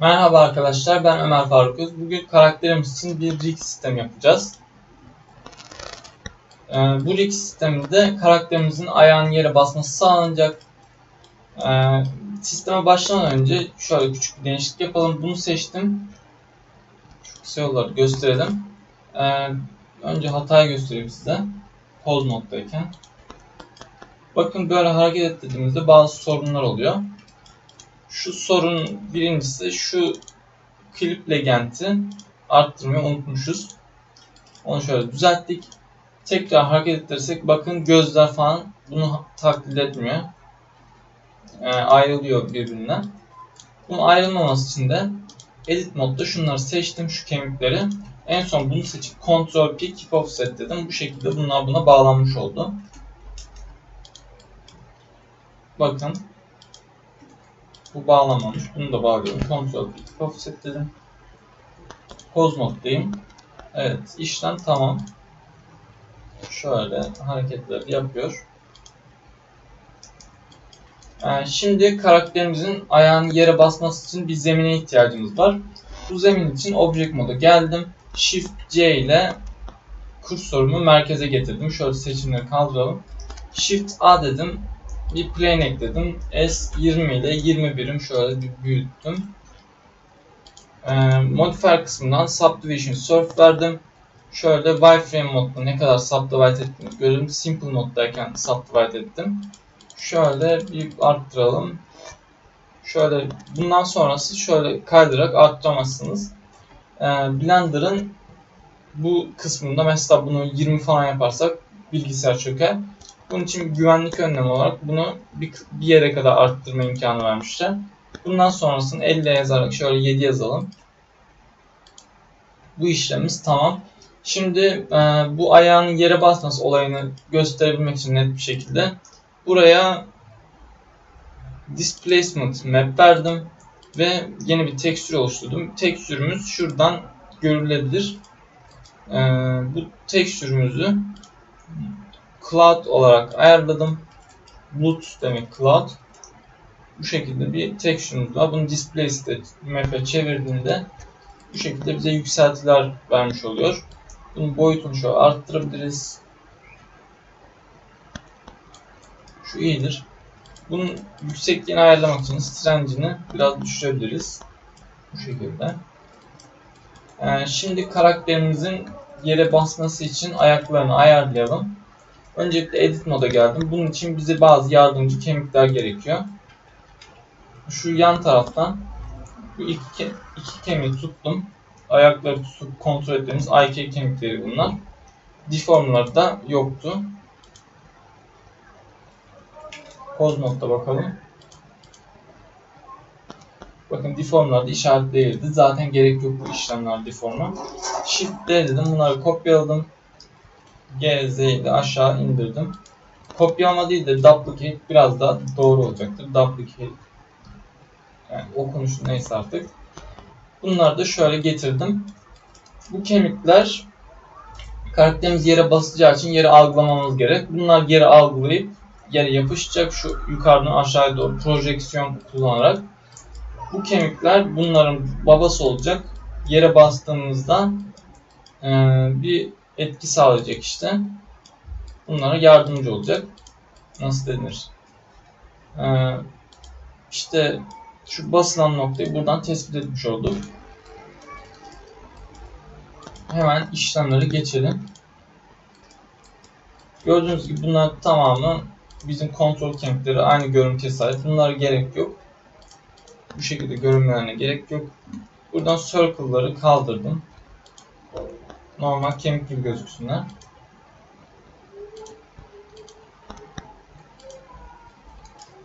Merhaba arkadaşlar, ben Ömer Faruk Öz. Bugün karakterimiz için bir rig sistemi yapacağız. Ee, bu rig sisteminde karakterimizin ayağının yere basması sağlanacak. Ee, sisteme başlamadan önce şöyle küçük bir değişiklik yapalım. Bunu seçtim. Şu kısa yolları gösterelim. Ee, önce hatayı göstereyim size. Pause moddayken. Bakın böyle hareket ettiğimizde bazı sorunlar oluyor. Şu sorun birincisi şu klip legenti arttırmayı unutmuşuz. Onu şöyle düzelttik. Tekrar hareket ettirirsek bakın gözler falan bunu taklit etmiyor. Ee, ayrılıyor birbirinden. Bunun ayrılmaması için de edit modda şunları seçtim şu kemikleri. En son bunu seçip Ctrl P Keep Offset dedim. Bu şekilde bunlar buna bağlanmış oldu. Bakın bu bağlanmamış. Bunu da bağlıyorum. Keep Offset dedim. Pause moddayım. Evet işlem tamam. Şöyle hareketler yapıyor. Yani şimdi karakterimizin ayağının yere basması için bir zemine ihtiyacımız var. Bu zemin için Object moda geldim. Shift C ile kursorumu merkeze getirdim. Şöyle seçimleri kaldıralım. Shift A dedim. Bir plane ekledim. S20 ile 20 birim şöyle bir büyüttüm. Ee, modifier kısmından Subdivision Surf verdim. Şöyle wireframe modda ne kadar subdivide ettiğini görelim. Simple moddayken subdivide ettim. Şöyle bir arttıralım. Şöyle bundan sonrası şöyle kaydırarak arttıramazsınız. Ee, Blender'ın bu kısmında mesela bunu 20 falan yaparsak bilgisayar çöker. Bunun için güvenlik önlemi olarak bunu bir, bir yere kadar arttırma imkanı vermişler. Bundan sonrasını elle yazarak şöyle 7 yazalım. Bu işlemimiz tamam. Şimdi e, bu ayağının yere basması olayını gösterebilmek için net bir şekilde buraya displacement map verdim ve yeni bir tekstür oluşturdum. Tekstürümüz şuradan görülebilir. E, bu tekstürümüzü cloud olarak ayarladım. Bulut demek cloud. Bu şekilde bir texture'ımız var. Bunu display state map'e çevirdiğinde bu şekilde bize yükseltiler vermiş oluyor. Bunun boyutunu şöyle arttırabiliriz. Şu iyidir. Bunun yüksekliğini ayarlamak için strange'ini biraz düşürebiliriz. Bu şekilde. Ee, şimdi karakterimizin yere basması için ayaklarını ayarlayalım. Öncelikle edit moda geldim. Bunun için bize bazı yardımcı kemikler gerekiyor. Şu yan taraftan bu iki, iki kemiği tuttum. Ayakları tutup kontrol ettiğimiz IK kemikleri bunlar. Deformları da yoktu. Pose modda bakalım. Bakın deformlarda işaret değildi. Zaten gerek yok bu işlemler deforma. Shift D dedim. Bunları kopyaladım. G, Z ile aşağı indirdim. Kopyalama değil de duplicate biraz daha doğru olacaktır. Duplicate yani okunuş neyse artık. Bunları da şöyle getirdim. Bu kemikler karakterimiz yere basacağı için yere algılamamız gerek. Bunlar yere algılayıp yere yapışacak şu yukarıdan aşağıya doğru projeksiyon kullanarak. Bu kemikler bunların babası olacak. Yere bastığımızda e, bir etki sağlayacak işte. Bunlara yardımcı olacak. Nasıl denir? Ee, işte şu basılan noktayı buradan tespit etmiş olduk. Hemen işlemleri geçelim. Gördüğünüz gibi bunlar tamamı bizim kontrol kemikleri aynı görüntüye sahip. Bunlara gerek yok. Bu şekilde görünmelerine gerek yok. Buradan circle'ları kaldırdım normal kemik gibi gözüksünler.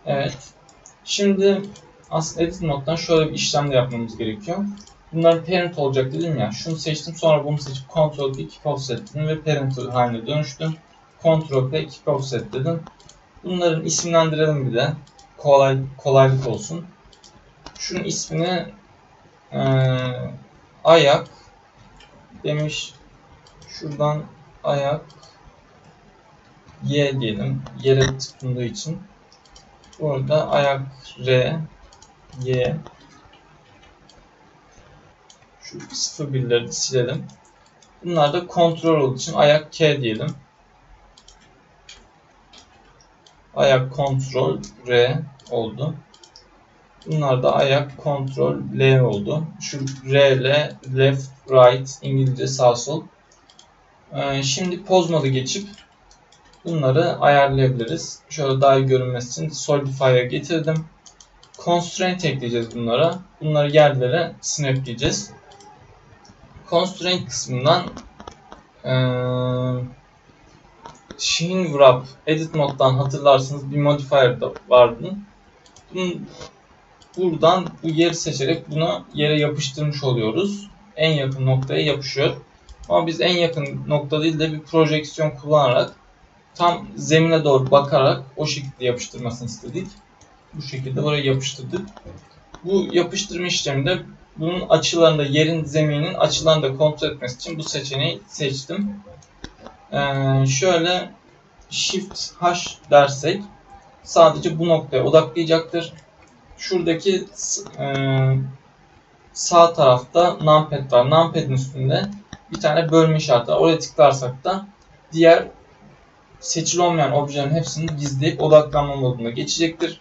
Evet. Şimdi aslında edit moddan şöyle bir işlem de yapmamız gerekiyor. Bunların parent olacak dedim ya. Şunu seçtim sonra bunu seçip Ctrl P keep offset dedim ve parent haline dönüştüm. Ctrl P keep offset dedim. Bunların isimlendirelim bir de. Kolay, kolaylık olsun. Şunun ismini ee, ayak demiş Şuradan ayak Y diyelim. Yere tutunduğu için. Burada ayak R Y Şu 0-1'leri de silelim. Bunlar da kontrol olduğu için ayak K diyelim. Ayak kontrol R oldu. Bunlar da ayak kontrol L oldu. Şu R ile left, right, İngilizce sağ sol. Ee, şimdi poz modu geçip bunları ayarlayabiliriz. Şöyle daha iyi görünmesi için Solidify'a getirdim. Constraint ekleyeceğiz bunlara. Bunları yerlere snapleyeceğiz. Constraint kısmından ee, Sheen Wrap Edit moddan hatırlarsınız bir modifier da vardı. Buradan bu yeri seçerek bunu yere yapıştırmış oluyoruz. En yakın noktaya yapışıyor. Ama biz en yakın nokta değil de bir projeksiyon kullanarak tam zemine doğru bakarak o şekilde yapıştırmasını istedik. Bu şekilde buraya yapıştırdık. Bu yapıştırma işleminde bunun açılarında yerin zeminin açılarını da kontrol etmesi için bu seçeneği seçtim. Ee, şöyle Shift H dersek sadece bu noktaya odaklayacaktır. Şuradaki e, sağ tarafta numpad var. Numpad'in üstünde bir tane bölme işareti var. Oraya tıklarsak da diğer seçili olmayan objelerin hepsini gizleyip odaklanma moduna geçecektir.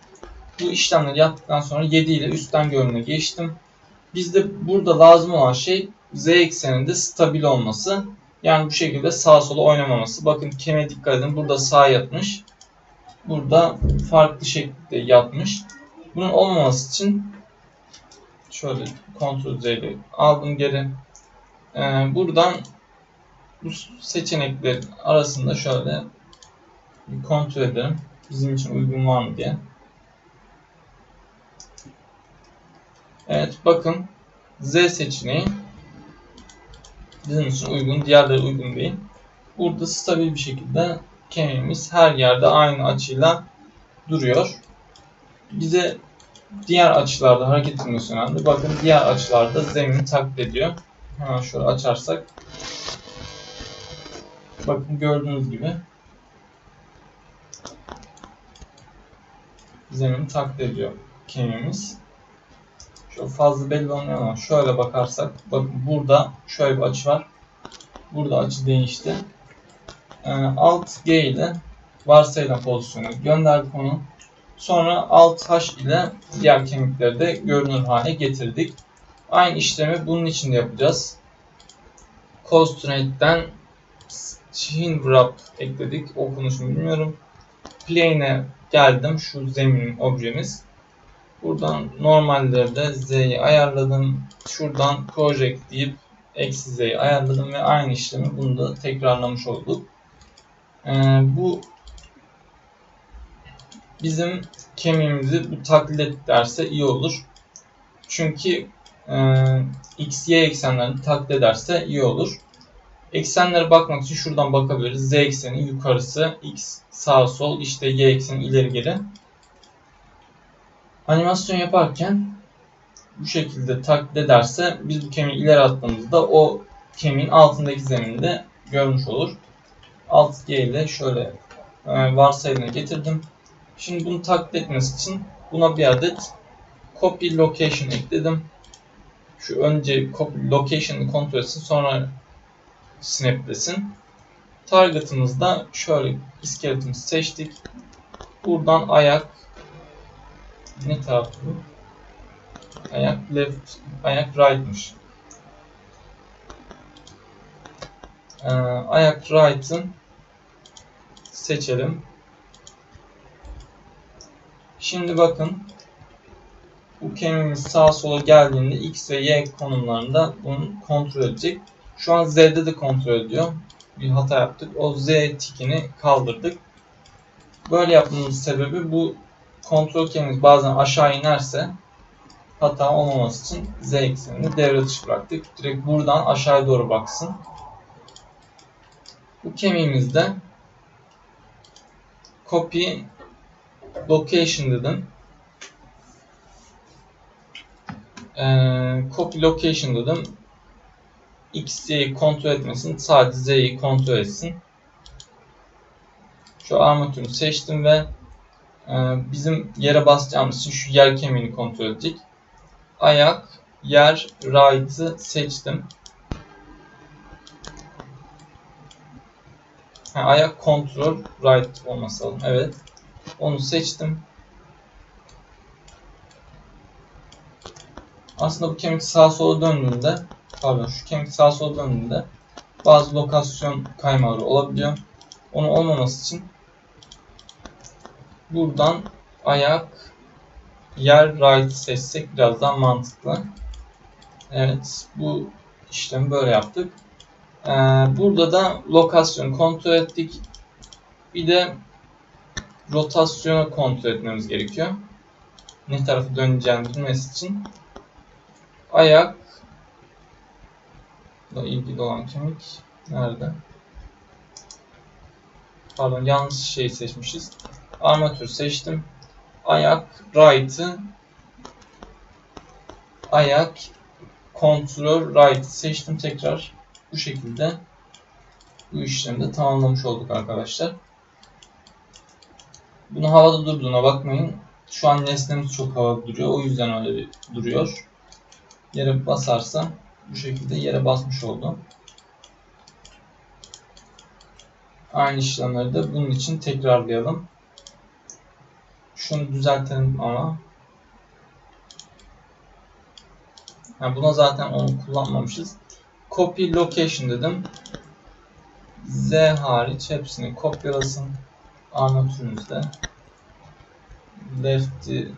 Bu işlemleri yaptıktan sonra 7 ile üstten görünüme geçtim. Bizde burada lazım olan şey z ekseninde stabil olması. Yani bu şekilde sağa sola oynamaması. Bakın kemiğe dikkat edin. Burada sağ yatmış. Burada farklı şekilde yatmış. Bunun olmaması için şöyle kontrol Z ile aldım geri. Ee, buradan bu seçenekler arasında şöyle bir kontrol edelim. Bizim için uygun var mı diye. Evet bakın Z seçeneği bizim için uygun, diğerleri uygun değil. Burada stabil bir şekilde kemiğimiz her yerde aynı açıyla duruyor. Bize diğer açılarda hareket etmesi önemli. Bakın diğer açılarda zemini taklit ediyor. Hemen şöyle açarsak. Bakın gördüğünüz gibi zemini taklit ediyor kemiğimiz. Çok fazla belli olmuyor ama şöyle bakarsak bakın burada şöyle bir açı var. Burada açı değişti. Ee, Alt G ile varsayılan pozisyonu gönderdik onu. Sonra Alt H ile diğer kemikleri de görünür hale getirdik. Aynı işlemi bunun için de yapacağız. Constraint'ten Chin Wrap ekledik. Okunuşunu bilmiyorum. Plane'e geldim. Şu zemin objemiz. Buradan normallerde Z'yi ayarladım. Şuradan project deyip eksi Z'yi ayarladım ve aynı işlemi bunu da tekrarlamış olduk. Ee, bu bizim kemiğimizi bu taklit et derse iyi olur. Çünkü x, y eksenlerini taklit ederse iyi olur. Eksenlere bakmak için şuradan bakabiliriz. Z ekseni yukarısı, x sağ sol, işte y ekseni ileri geri. Animasyon yaparken bu şekilde taklit ederse biz bu kemiği ileri attığımızda o kemiğin altındaki zeminde görmüş olur. Alt G ile şöyle e, varsayımına getirdim. Şimdi bunu taklit etmesi için buna bir adet copy location ekledim. Şu önce location'ı kontrol etsin sonra snaplesin. Target'ımızda şöyle iskeletimizi seçtik. Buradan ayak ne tarafı? Ayak left, ayak right'mış. Ee, ayak right'ın seçelim. Şimdi bakın bu kemiğimiz sağa sola geldiğinde x ve y konumlarında bunu kontrol edecek. Şu an z'de de kontrol ediyor. Bir hata yaptık. O z tikini kaldırdık. Böyle yapmamızın sebebi bu kontrol kemiğimiz bazen aşağı inerse hata olmaması için z eksenini devre dışı bıraktık. Direkt buradan aşağıya doğru baksın. Bu kemiğimizde copy location dedim. Ee, copy location dedim. X, Y'yi kontrol etmesin. Sadece Z'yi kontrol etsin. Şu armatürünü seçtim ve e, bizim yere basacağımız için şu yer kemiğini kontrol edecek. Ayak yer right'ı seçtim. Ha, ayak kontrol right olması lazım. Evet. Onu seçtim. Aslında bu kemik sağa sola döndüğünde pardon şu kemik sağa sola döndüğünde bazı lokasyon kaymaları olabiliyor. Onu olmaması için buradan ayak yer right seçsek biraz daha mantıklı. Evet bu işlemi böyle yaptık. Ee, burada da lokasyonu kontrol ettik. Bir de rotasyonu kontrol etmemiz gerekiyor. Ne tarafı döneceğini bilmesi için. Ayak da ilgili olan kemik nerede? Pardon yanlış şeyi seçmişiz. Armatür seçtim. Ayak right'ı ayak kontrol right seçtim tekrar. Bu şekilde bu işlemi de tamamlamış olduk arkadaşlar. Bunu havada durduğuna bakmayın. Şu an nesnemiz çok havada duruyor. O yüzden öyle duruyor. Yere basarsa bu şekilde yere basmış oldu. Aynı işlemleri de bunun için tekrarlayalım. Şunu düzeltelim ama. Yani buna zaten onu kullanmamışız. Copy location dedim. Z hariç hepsini kopyalasın. Armatürümüzde. Left'i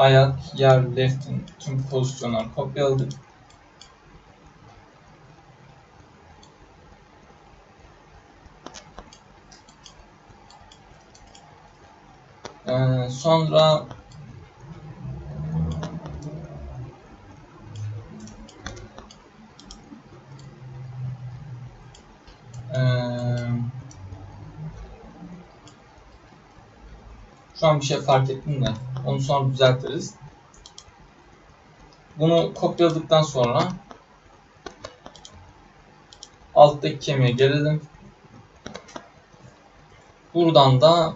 ayak, yer, left'in tüm pozisyonları kopyaladık. Ee, sonra Ee, şu an bir şey fark ettim de onu sonra düzeltiriz. Bunu kopyaladıktan sonra alttaki kemiğe gelelim. Buradan da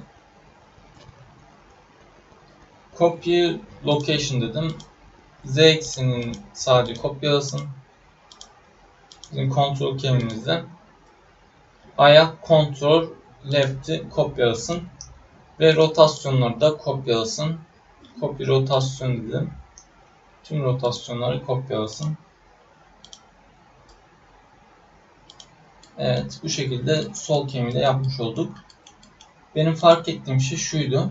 copy location dedim. Z eksenini sadece kopyalasın. Bizim kontrol kemiğimizde ayak kontrol left'i kopyalasın ve rotasyonları da kopyalasın. Copy rotasyon dedim. Tüm rotasyonları kopyalasın. Evet bu şekilde sol kemiği de yapmış olduk. Benim fark ettiğim şey şuydu.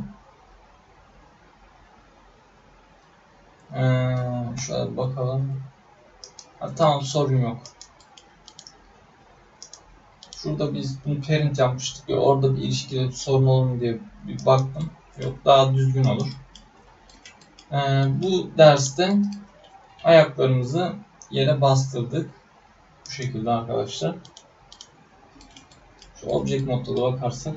Ee, şöyle bakalım. Ha, tamam sorun yok. Şurada biz bunu parent yapmıştık ya orada bir ilişkide sorun olur mu diye bir baktım. Yok daha düzgün olur. Ee, bu derste ayaklarımızı yere bastırdık. Bu şekilde arkadaşlar. Şu object modda da bakarsak.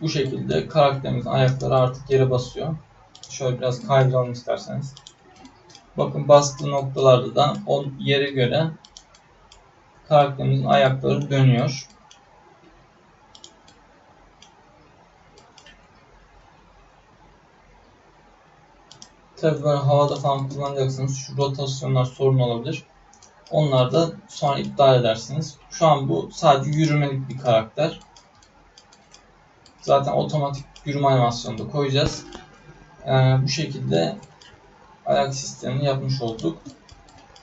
Bu şekilde karakterimizin ayakları artık yere basıyor. Şöyle biraz kaydıralım isterseniz. Bakın bastığı noktalarda da o yere göre karakterimizin ayakları dönüyor. Tabi böyle havada falan kullanacaksınız. Şu rotasyonlar sorun olabilir. Onları da sonra iptal edersiniz. Şu an bu sadece yürümelik bir karakter. Zaten otomatik yürüme animasyonu da koyacağız. Ee, bu şekilde ayak sistemini yapmış olduk.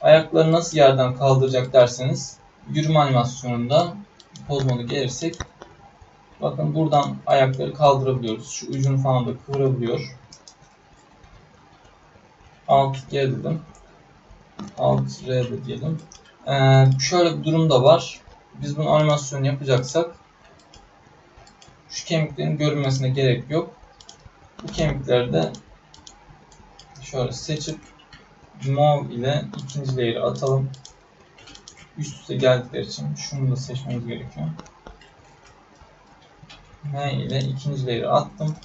Ayakları nasıl yerden kaldıracak derseniz yürüme animasyonunda poz modu gelirsek bakın buradan ayakları kaldırabiliyoruz. Şu ucunu falan da kıvırabiliyor. Alt G dedim. Alt R de diyelim. Ee, şöyle bir durum da var. Biz bunu animasyon yapacaksak şu kemiklerin görünmesine gerek yok. Bu kemikleri de şöyle seçip move ile ikinci layer'ı atalım. Üst üste geldikleri için şunu da seçmemiz gerekiyor. M ile ikinci layer'ı attım.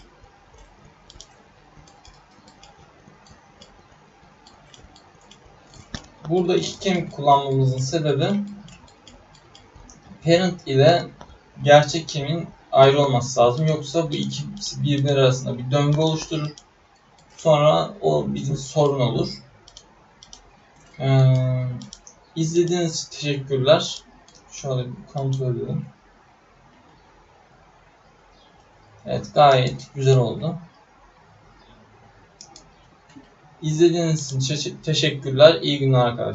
Burada iki kemik kullanmamızın sebebi parent ile gerçek kemiğin ayrı olması lazım. Yoksa bu ikisi birbirleri arasında bir döngü oluşturur. Sonra o bizim sorun olur. Ee, izlediğiniz için teşekkürler. Şöyle bir kontrol edelim. Evet gayet güzel oldu. İzlediğiniz için teşekkürler. İyi günler arkadaşlar.